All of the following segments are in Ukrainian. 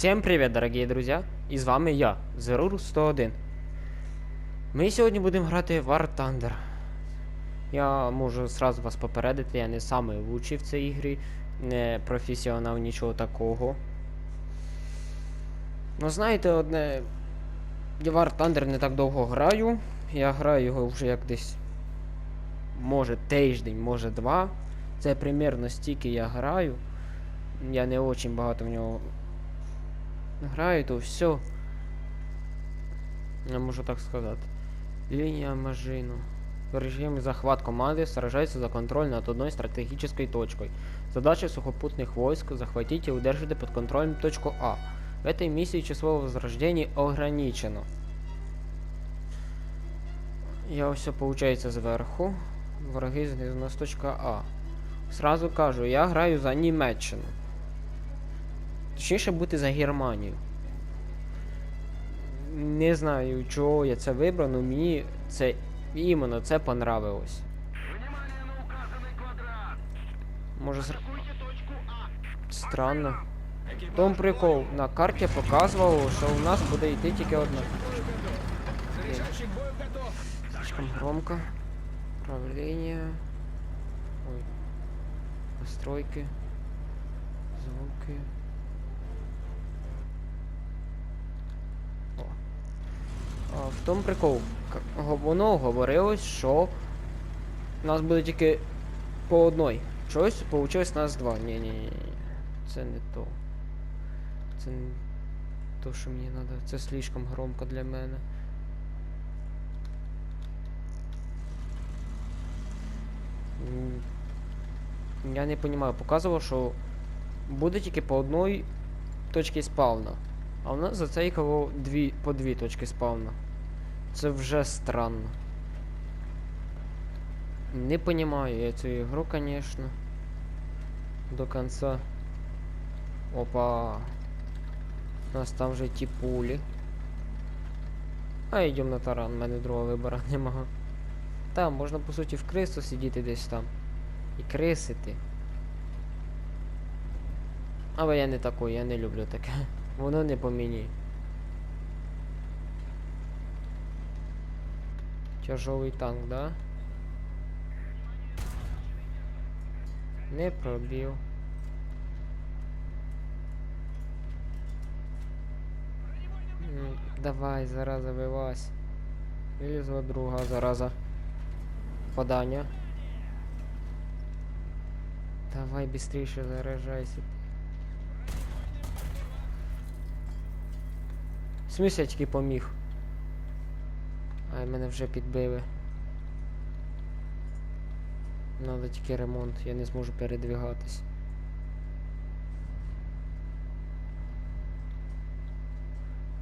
Всем привет, дорогие друзья! І з вами я, Zeruр 101. Ми сьогодні будемо грати в War Thunder. Я можу сразу вас попередити, я не самий лучший в цій ігрі, не професіонал, нічого такого. Ну, знаєте, одне. Я War Thunder не так довго граю. Я граю його вже як десь. Може тиждень, може два. Це примерно стільки я граю. Я не очень багато в нього граю, то все. Я можу так сказати. Линия Мажину. В режиме захват команды сражается за контроль над одной стратегической точкой. Задача сухопутных войск захватить и удержать под контролем точку А. В этой миссии число возрождений ограничено. Я все получается зверху. Враги знизу з точка А. Сразу кажу, я граю за Німеччину. Точніше бути за Германію. Не знаю, чого я це вибрав, але мені це іменно це понравилось. Може, зр- странно. Том прикол, на карті показувало, що у нас буде йти тільки одна. Слишком громко. Управление. Ой. Настройки. Звуки. О. А, в тому прикол. Воно говорилось, що у нас буде тільки по одной. Щось получилось нас два. Ні, ні, ні. Це не то. Це не то, що мені треба. Це слишком громко для мене. Я не розумію, показував, що буде тільки по одній точці спавна. А у нас зацейкало дві, по дві точки спавна. Це вже странно. Не розумію я цю ігру, звісно. До конца. Опа. У нас там вже ті пулі. А йдемо на таран, в мене другого вибору немає. Там можна по суті в крису сидіти десь там. І крисити. Але я не такий, я не люблю таке. Воно не по мені. Тяжелий танк, да? Не пробив. Давай, зараза, вилазь. Вилізла друга зараза. Подання. Давай быстрейше заряджайся. Смысле я тільки поміг. Ай, мене вже підбили. Надо тільки ремонт, я не зможу передвигатись.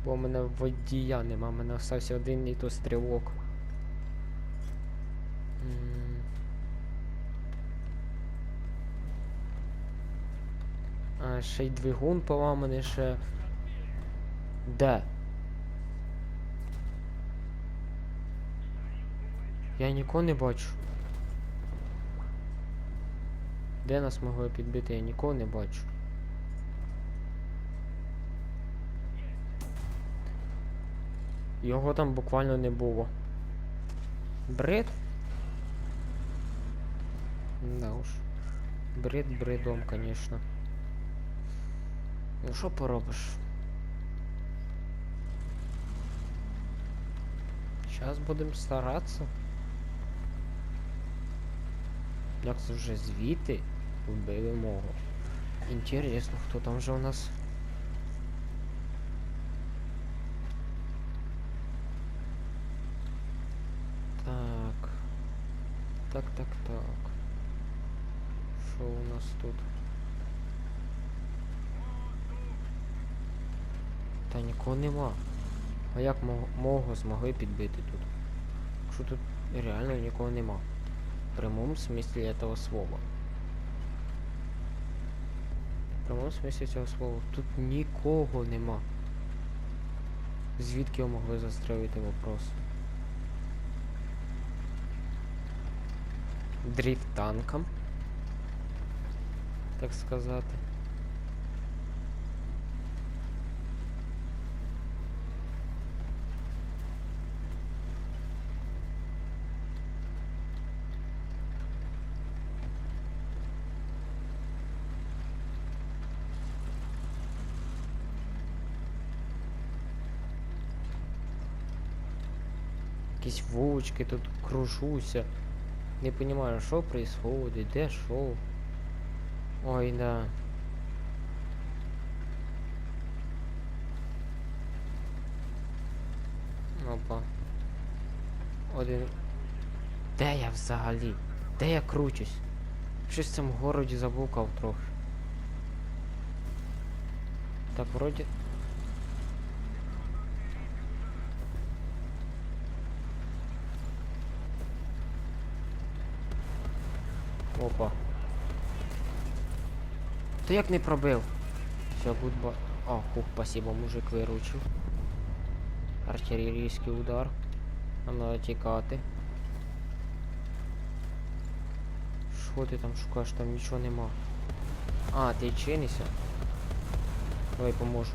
Бо в мене водія нема, в мене остався один і то стрілок. А, ще й двигун поламаний ще. Де? Я нікого не бачу. Де нас могли підбити? Я нікого не бачу. Його там буквально не було. Бред? Да уж. Бред бредом, конечно. Ну що поробиш? Зараз будемо старатися. Як це вже звідти вбили мого. Інтересно, хто там вже у нас. Так. Так, так, так. Що у нас тут? Та нікого нема. А як мо- мого змогли підбити тут? Якщо тут реально нікого нема. В прямому смислі этого слова. В прямому смислі цього слова. Тут нікого нема. Звідки його могли застрелити вопрос? Дрифт танком. Так сказати. Якісь тут кружуся. Не понимаю, що происходит, де що. Ой, да. Опа. Один. Де я взагалі? Де я кручусь? Щось в цьому городі заблукав трохи. Так, вроді. Опа. Та як не пробив? Все, гудба. О, хух, спасибо, мужик виручив. Артилерійський удар. Нам треба тікати. Що ти там шукаєш? Там нічого нема. А, ти чинишся? Давай поможу.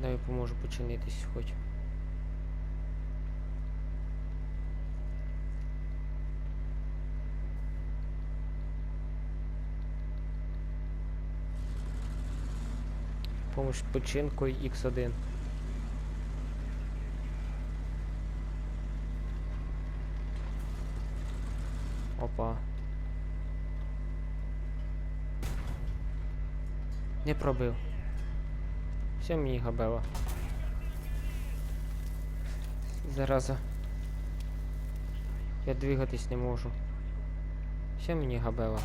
Давай поможу починитись хоч. Помощь починку X1. Опа. Не пробив. Все мені габела. Зараза. Я двигатись не можу. Все мені габела.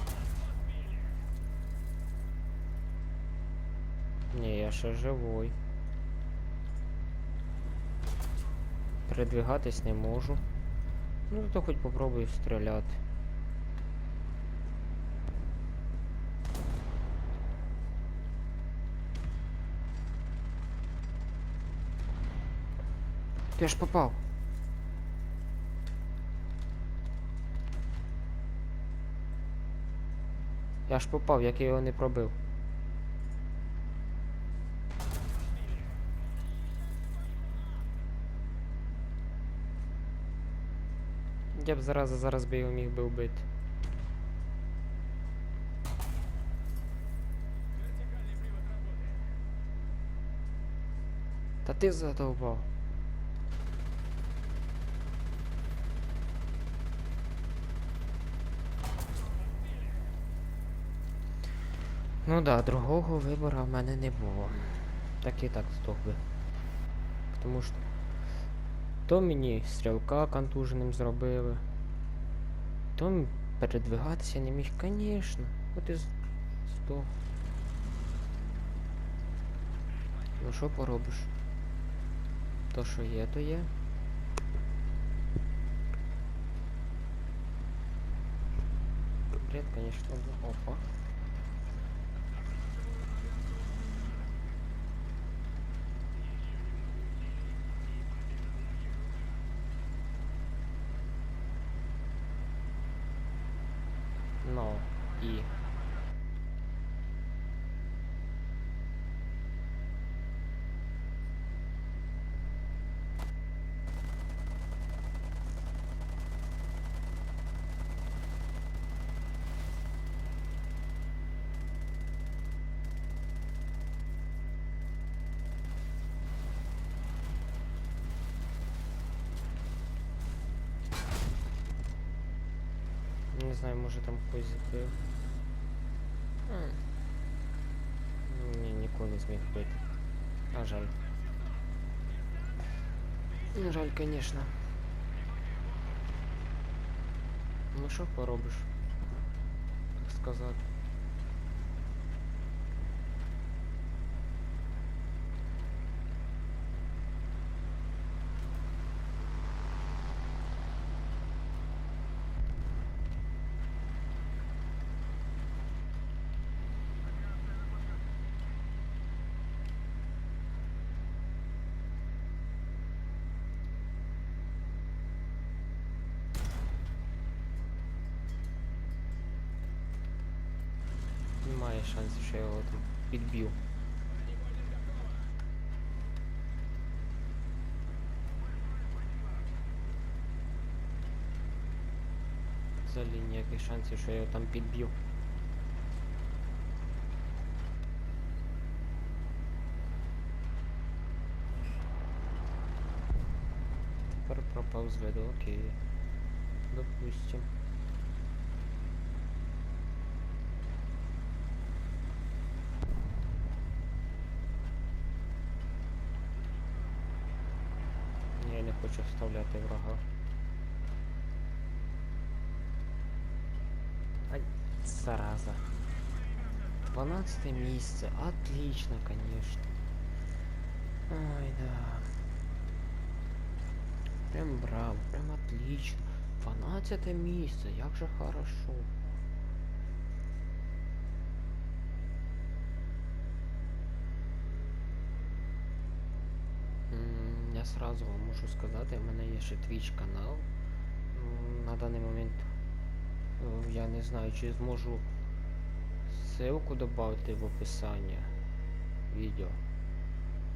Ні, я ще живой. Передвигатись не можу. Ну то хоч попробую стріляти. Ти ж попав. Я ж попав, як я його не пробив. Я б зараз зараз би його міг би вбити. Та ти задовбав. Ну да, другого вибору в мене не було. Так і так здох би. Тому що то мені стрілка контуженим зробили. То передвигатися не міг, звісно. От і здох. Ну що поробиш? То що є, то є. Бред, конечно, опа. Не знаю, може там когось збив. М. Ні, нікого не зміг вбити. А жаль. Ну, жаль, конечно. Ну що поробиш? Так сказати. Що я його там підб'ю. Взагалі ніяких шансів, що я його там підб'ю. пропав з окей. Допустим. Ні, вставляти врага. Ай, зараза. 12 місце. Отлично, конечно. Ой, да. Прям браво, прям отлично. 12 місце, як же хорошо. М, Я сразу вам можу сказати, в мене є ще Twitch канал. На даний момент е, я не знаю, чи зможу ссылку додати в описання відео.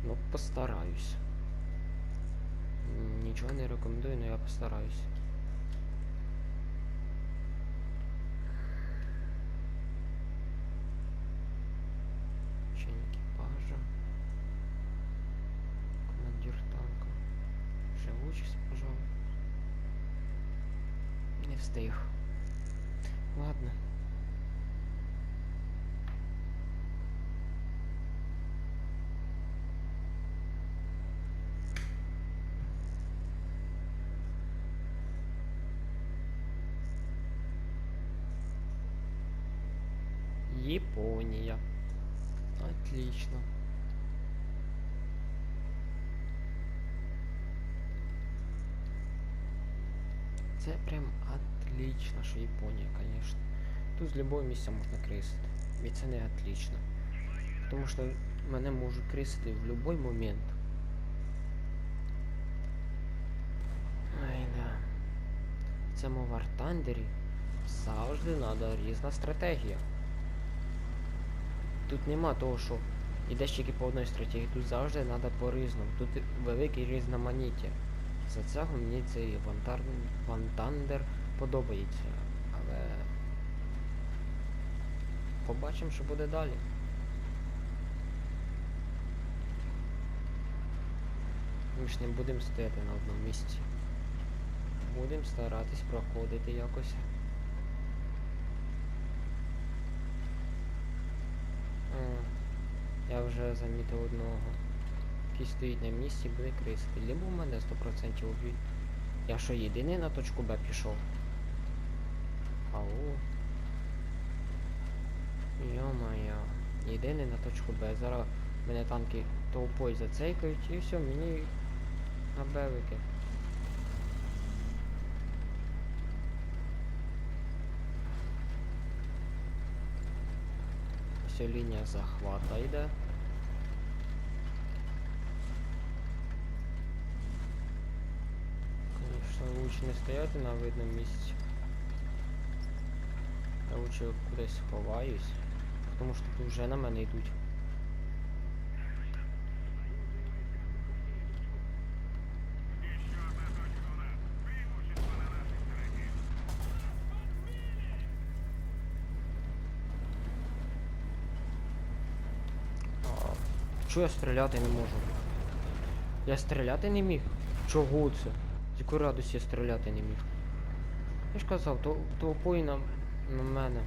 Ну, постараюсь. Нічого не рекомендую, але я постараюсь. Япония. Отлично. Це прям отлично, що Японія, конечно. Тут з любого місця можна крисити. І це не отлично. Тому що мене можуть крисити в будь-який момент. Ай да. В цьому вартандері завжди треба різна стратегія. Тут нема того, що йдеш тільки по одній стратегії, тут завжди треба по-різному. Тут велике різноманіття. За цього мені цей. Вантандер подобається. Але побачимо, що буде далі. Ми ж не будемо стояти на одному місці. Будемо старатись проходити якось. А, я вже замітив одного. Який стоїть на місці, буде крисити. Либо в мене 100% уб'ють. Я що, єдиний на точку Б пішов? Ау. Йо-моє. Єдиний на точку Б. Зараз мене танки толпою зацейкають і все, мені на Б викид. Ось лінія захвата йде. Лучше не стояти на видному місці. Я лучше кудись ховаюсь, тому що тут вже на мене йдуть. Чого я стріляти не можу? Я стріляти не міг? Чого це? З якої радості я стріляти не міг? Я ж казав, то, толпою на, на мене.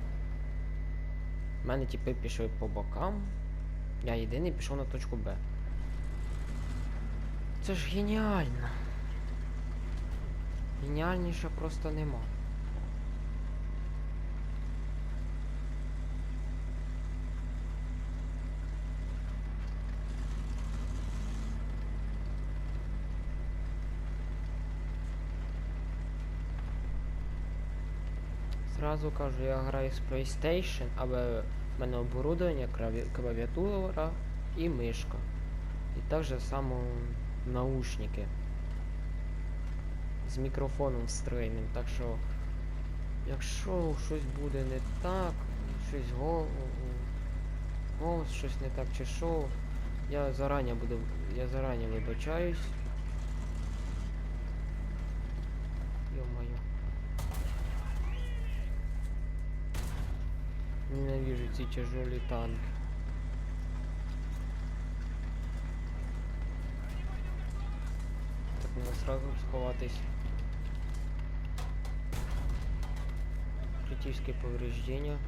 У мене типи пішли по бокам. Я єдиний пішов на точку Б. Це ж геніально. Геніальніше просто нема. Зразу кажу, я граю з PlayStation, але в мене оборудовання, клавіатура і мишка. І так же само наушники. З мікрофоном встроєним. Так що, якщо щось буде не так, щось го... голос щось не так чи що, я зарані буду. Я зарані вибачаюсь. Ці тяжелі танки. Так, нас сразу сховатись. Критические повреждения.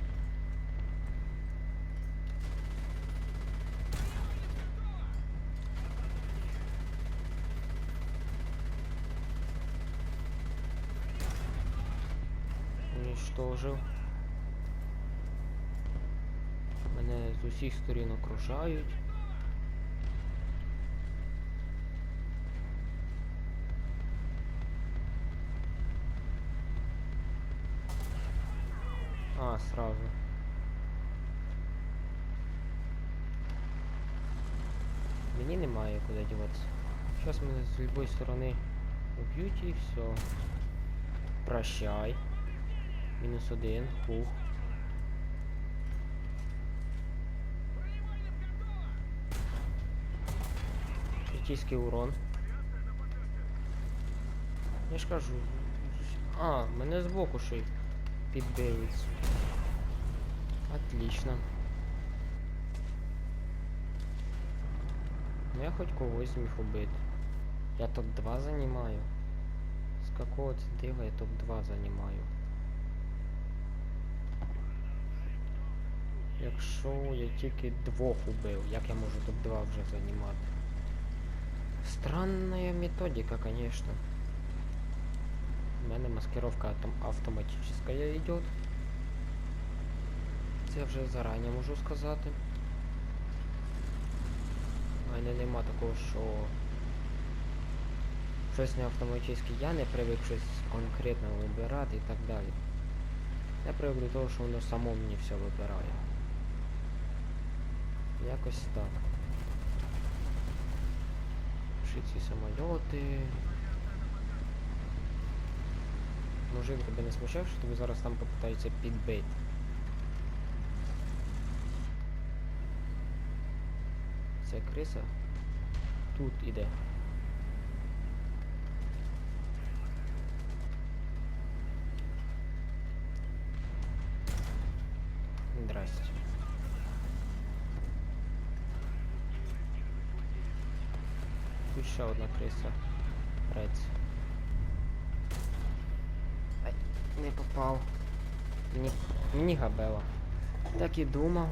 Уничтожив. Усіх сторін окружають. А, сразу. Мені немає куди діватися. Зараз мене з любої сторони уб'ють і все. Прощай. Мінус один. Фух. Критичний урон. Я ж кажу. А, мене збоку ще й підбили. Отлично. Ну я хоть когось зміг убити. Я топ-2 занимаю. З какого це дива я топ-2 занимаю? Якщо я тільки двох убив, як я можу топ-2 вже займати? Странная методика, конечно. У мене маскировка автом автоматическая идет. Це я вже зарані можу сказати. У мене нема такого, що щось не автоматично. Я не привик щось конкретно вибирати і так далі. Я привик до того, що воно само мені все вибирає. Якось так. Пиши ці самоліти. Мужик тебе не смущав, що тобі зараз там попитаються підбити. Це криса тут іде. Попав. Мені, мені габела. Так і думав.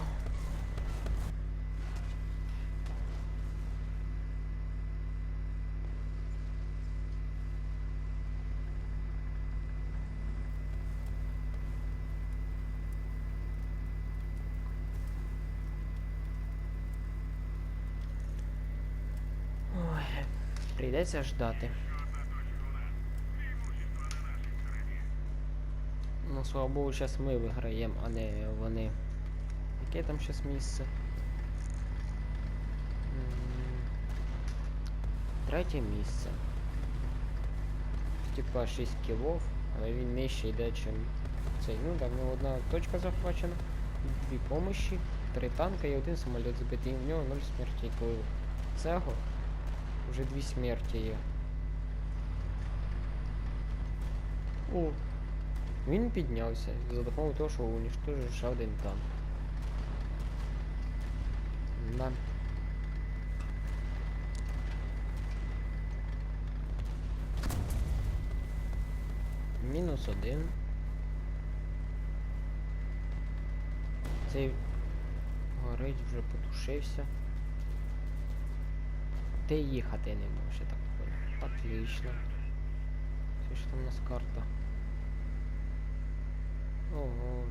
Ой, прийдеться ждати. Ну, слава Богу, зараз ми виграємо, а не вони. Яке там зараз місце? Третє місце. Типа 6 кілов, але він нижче йде, чим цей. Ну, да, в нього одна точка захвачена, дві помощі, три танка і один самоліт збитий. В нього 0 смертей. Коли цього вже дві смерті є. О, він піднявся за допомогою того, що уничтожив ще один танк. Да. Мінус один. Цей горить вже потушився. Ти їхати не можеш, я так понял. Отлично. Це ж там у нас карта. Ого.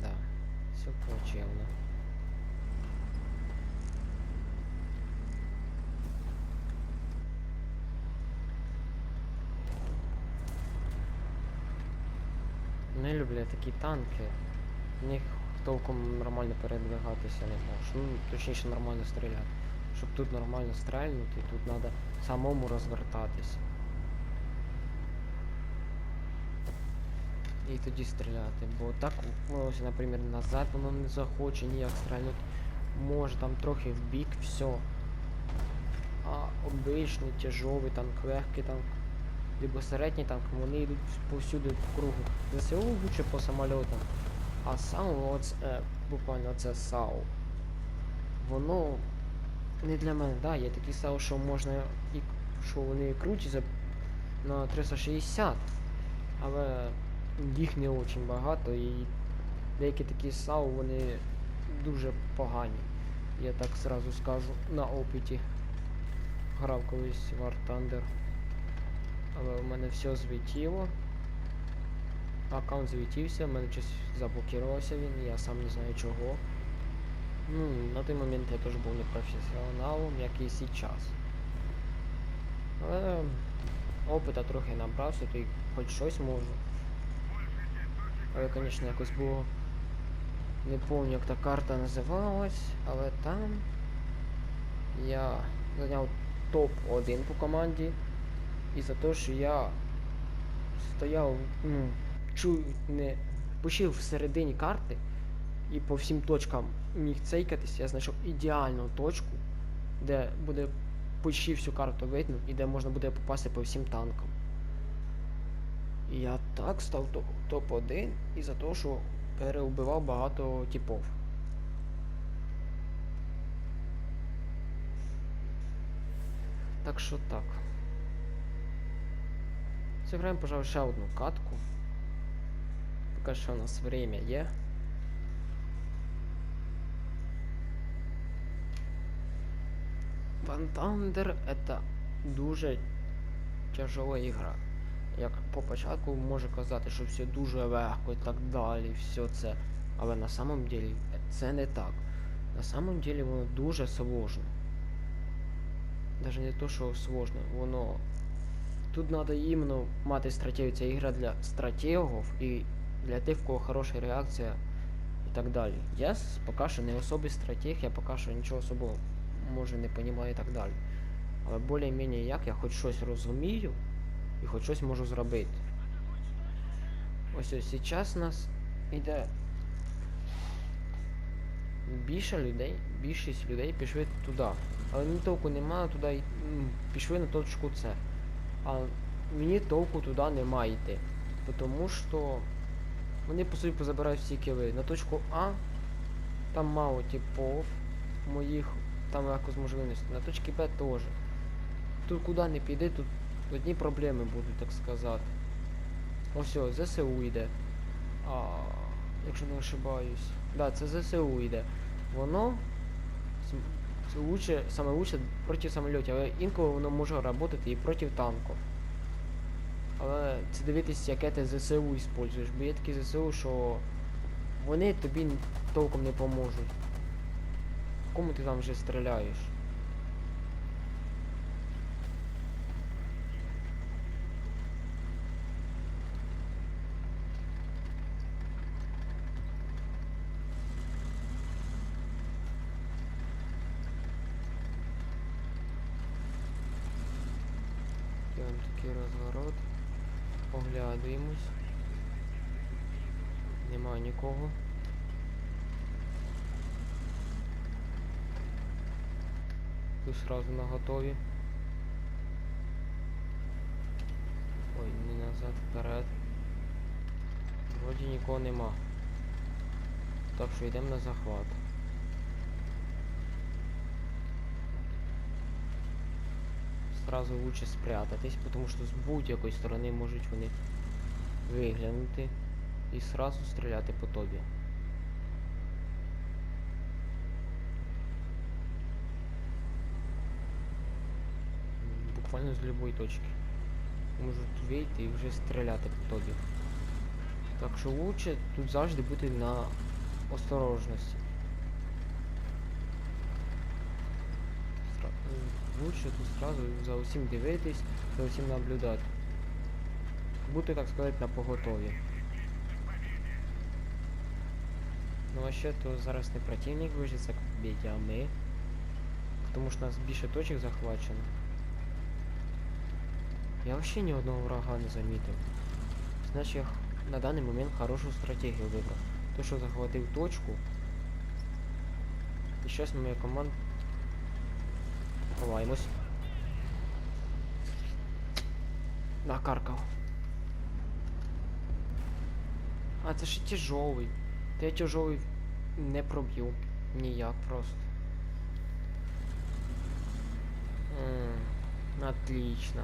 Да. Все плачевно. Не люблю такі танки. В них толком нормально передвигатися не можеш. Ну, точніше нормально стріляти. Щоб тут нормально стрельнути, тут треба самому розвертатись. І тоді стріляти. Бо так, ось, наприклад, назад воно не захоче ніяк стрельнути. Може там трохи в бік, все. А обичний, тяжовий танк, легкий танк, либо середній танк, вони йдуть повсюди по кругу. ЗСУ лучше по самольотам. А САУ, оце, е, буквально це САУ. Воно не для мене, да, є такі САУ, що можна і що вони круті за на 360, але їх не дуже багато і деякі такі САУ вони дуже погані. Я так зразу скажу на опиті. Грав колись War Thunder. Але у мене все злетіло. Аккаунт злетівся, в мене щось заблокувався він, я сам не знаю чого. Ну, на той момент я теж був не професіоналом, як і зараз. Але опита трохи набрався, то й хоч щось можу. Але, звісно, якось було. Не пам'ятаю, як та карта називалась, але там я зайняв топ-1 по команді. І за те, що я стояв, ну, чуть не почив всередині карти і по всім точкам міг цейкатись, я знайшов ідеальну точку, де буде почти всю карту видно і де можна буде попасти по всім танкам. Я так став топ- топ-1 і за те, що переубивав багато типов. Так що так. Зіграємо, пожалуй, ще одну катку. Поки що у нас время є. Thunder это дуже тяжела ігра. Як по початку може казати, що все дуже легко і так далі, все це. Але на самом деле це не так. На самом деле воно дуже сложно. Даже не то, що сложно, воно. Тут треба іменно мати стратегію. Це ігра для стратегів і для тих, в кого хороша реакція і так далі. Я поки що не особий стратег, я поки що нічого особого може не розумію і так далі. Але більш-менш як я хоч щось розумію і хоч щось можу зробити. Ось ось зараз нас іде більше людей, більшість людей пішли туди. Але мені толку немає туди пішли на точку С. А мені толку туди немає йти. Тому що вони по суті позабирають всі кіли. На точку А там мало типов моїх, там з можливості. На точці Б теж. Тут куди не піди, тут одні проблеми будуть, так сказати. Ось ЗСУ йде. А, якщо не ошибаюсь. Да, це ЗСУ йде. Воно лучше, саме лучше проти самольотів, але інколи воно може працювати і проти танків. Але це дивитися, яке ти ЗСУ використовуєш, бо є такі ЗСУ, що вони тобі толком не поможуть. Кому ти там вже стріляєш? Нема нікого. Тут сразу на готові. Ой, не назад, вперед. Вроді нікого нема. Так що йдемо на захват. Сразу лучше спрятатись, потому що з будь-якої сторони можуть вони виглянути і сразу стріляти по тобі. Буквально з любої точки. Можуть вийти і вже стріляти по тобі. Так що лучше тут завжди бути на осторожності. Лучше тут сразу за усім дивитись, за усім наблюдати. Бути, так сказати, на поготові. Ну а ще то зараз не противник вижить, як б'ють, а ми. Тому що у нас більше точок захвачено. Я вообще ні одного врага не замітив. Значить я х- на даний момент хорошу стратегію вибрав. То, що захватив точку. І зараз моя команда. Ховаємось. Накаркав. А, це ще тяжовий. Я тяжовий не проб'ю. Ніяк просто. Ммм. отлично.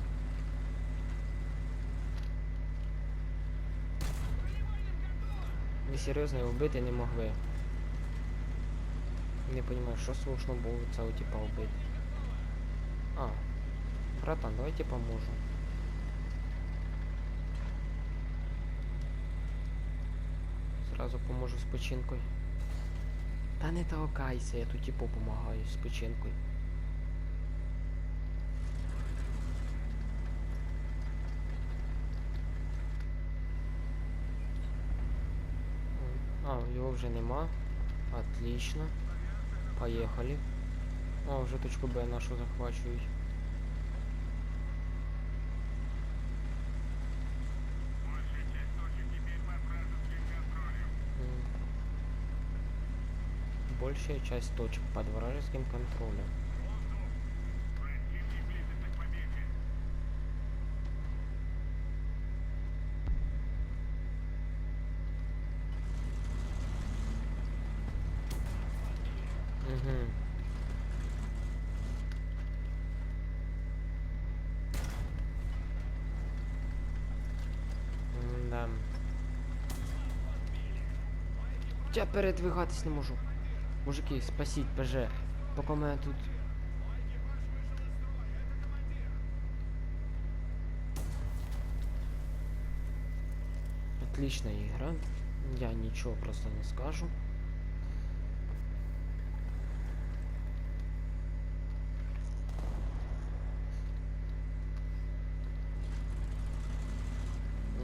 Ви серйозно його вбити не могли. Не понимаю, що слушно було цього типа вбити. А, братан, давайте поможем. Тебе поможу. З починкою. Та не толкайся, я тут типу помагаю з починкою. А, його вже нема. Отлично. Поехали. О, вже точку Б нашу захвачують. Большая часть точек под вражеским контролем. Я передвигатись не можу. Мужики, спасіть, ПЖ. Поки в мене тут. Отличная игра. Я ничего просто не скажу.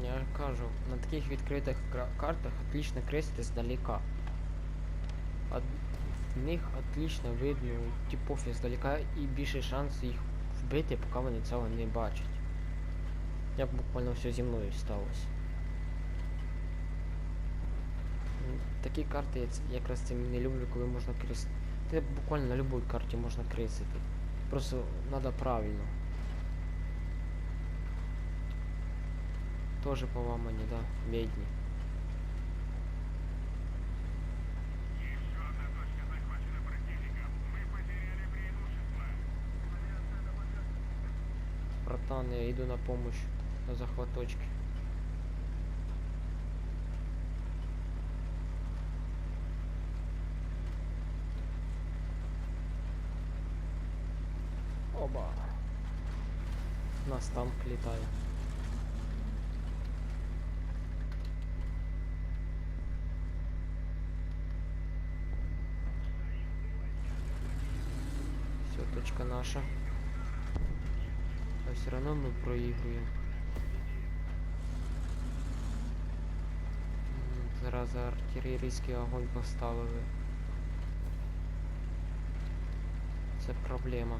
Я кажу, на таких кра- картах отлично крестити здалека. Од... Них отлично видно типов іздалека і більше шанс їх вбити, поки вони цього не бачать. Як буквально все зі мною сталося. Такі карти я якраз цим не люблю, коли можна кресити. Та буквально на будь-якій карті можна кресити. Просто треба правильно. Тоже поламані, да, медні. Я иду на помощь на захват точки. Оба. Нас танк летает. Все, наша. А все равно мы проигрываем. М, Зараза артилерійський огонь поставили. Це проблема.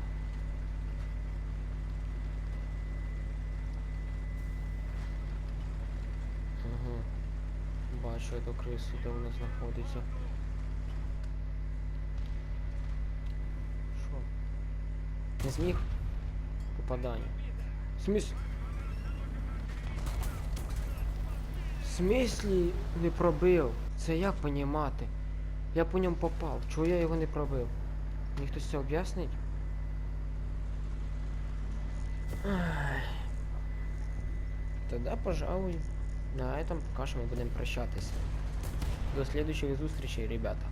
Ага. Бачу эту крису, де вона знаходиться. Що? Не зміг? Попадання. В смислі не пробив? Це як понімати? Я по ньому попав. Чого я його не пробив? Мені хтось це об'яснить? Тогда, пожалуй, на этом пока що ми будемо прощатися. До следующих зустрічей, ребята.